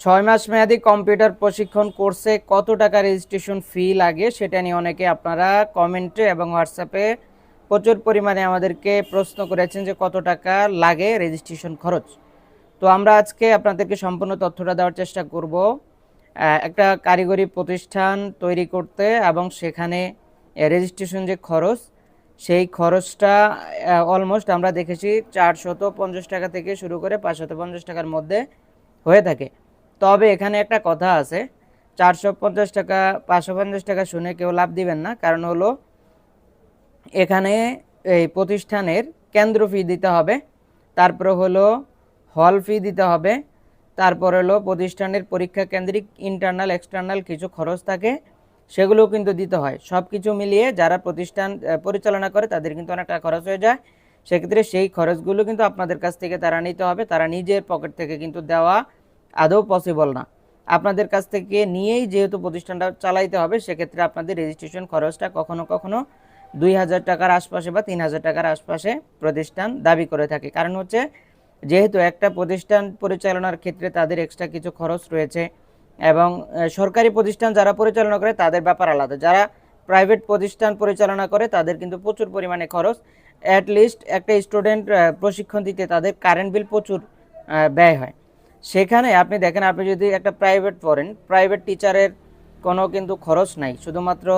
ছয় মাস মেয়াদি কম্পিউটার প্রশিক্ষণ কোর্সে কত টাকা রেজিস্ট্রেশন ফি লাগে সেটা নিয়ে অনেকে আপনারা কমেন্টে এবং হোয়াটসঅ্যাপে প্রচুর পরিমাণে আমাদেরকে প্রশ্ন করেছেন যে কত টাকা লাগে রেজিস্ট্রেশন খরচ। তো আমরা আজকে আপনাদেরকে সম্পূর্ণ তথ্যটা দেওয়ার চেষ্টা করব। একটা কারিগরি প্রতিষ্ঠান তৈরি করতে এবং সেখানে রেজিস্ট্রেশন যে খরচ, সেই খরচটা অলমোস্ট আমরা দেখেছি চারশত পঞ্চাশ টাকা থেকে শুরু করে পাঁচশত পঞ্চাশ টাকার মধ্যে হয়ে থাকে। তবে এখানে একটা কথা আছে, চারশো পঞ্চাশ টাকা, পাঁচশো পঞ্চাশ টাকা শুনে কেউ লাভ দিবেন না। কারণ হলো, এখানে এই প্রতিষ্ঠানের কেন্দ্র ফি দিতে হবে, তারপরে হলো হল ফি দিতে হবে, তারপর হলো প্রতিষ্ঠানের পরীক্ষা কেন্দ্রিক ইন্টারনাল এক্সটার্নাল কিছু খরচ থাকে, সেগুলোও কিন্তু দিতে হয়। সব কিছু মিলিয়ে যারা প্রতিষ্ঠান পরিচালনা করে, তাদের কিন্তু অনেক টাকা খরচ হয়ে যায়। সেক্ষেত্রে সেই খরচগুলো কিন্তু আপনাদের কাছ থেকে তারা নিতে হবে, তারা নিজের পকেট থেকে কিন্তু দেওয়া আদৌ পসিবল না। আপনাদের কাছ থেকে নিয়েই যেহেতু প্রতিষ্ঠানটা চালাইতে হবে, সেক্ষেত্রে আপনাদের রেজিস্ট্রেশন খরচটা কখনো কখনো দুই হাজার টাকার আশপাশে বা তিন হাজার টাকার আশপাশে প্রতিষ্ঠান দাবি করে থাকে। কারণ হচ্ছে, যেহেতু একটা প্রতিষ্ঠান পরিচালনার ক্ষেত্রে তাদের এক্সট্রা কিছু খরচ রয়েছে এবং সরকারি প্রতিষ্ঠান যারা পরিচালনা করে তাদের ব্যাপার আলাদা। যারা প্রাইভেট প্রতিষ্ঠান পরিচালনা করে তাদের কিন্তু প্রচুর পরিমাণে খরচ। অ্যাট লিস্ট একটা স্টুডেন্ট প্রশিক্ষণ দিতে তাদের কারেন্ট বিল প্রচুর ব্যয় হয়। সেখানে আপনি দেখেন, আপনি যদি একটা প্রাইভেট পড়েন প্রাইভেট টিচারের কোনো কিন্তু খরচ নাই। শুধুমাত্র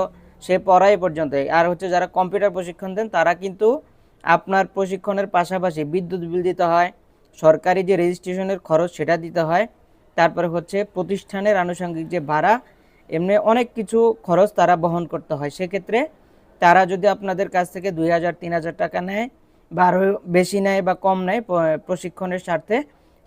সে পড়াই পর্যন্ত। আর হচ্ছে যারা কম্পিউটার প্রশিক্ষণ দেন, তারা কিন্তু আপনার প্রশিক্ষণের পাশাপাশি বিদ্যুৎ বিল দিতে হয়, সরকারি যে রেজিস্ট্রেশনের খরচ সেটা দিতে হয়, তারপরে হচ্ছে প্রতিষ্ঠানের আনুষঙ্গিক যে ভাড়া, এমনি অনেক কিছু খরচ তারা বহন করতে হয়। সেক্ষেত্রে তারা যদি আপনাদের কাছ থেকে দুই হাজার, তিন হাজার টাকা নেয় বা আরও বেশি নেয় বা কম নেয় প্রশিক্ষণের স্বার্থে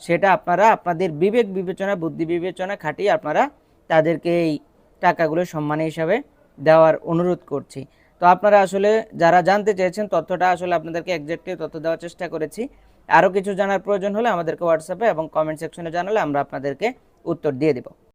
সেটা আপনারা আপনাদের বিবেক বিবেচনা, বুদ্ধি বিবেচনা খাটিয়ে আপনারা তাদেরকে এই টাকাগুলো সম্মান হিসাবে দেওয়ার অনুরোধ করছি। তো আপনারা আসলে যারা জানতে চেয়েছেন, তথ্যটা আসলে আপনাদেরকে একজ্যাক্টলি তথ্য দেওয়ার চেষ্টা করেছি। আরও কিছু জানার প্রয়োজন হলে আমাদেরকে হোয়াটসঅ্যাপে এবং কমেন্ট সেকশনে জানালে আমরা আপনাদেরকে উত্তর দিয়ে দেব।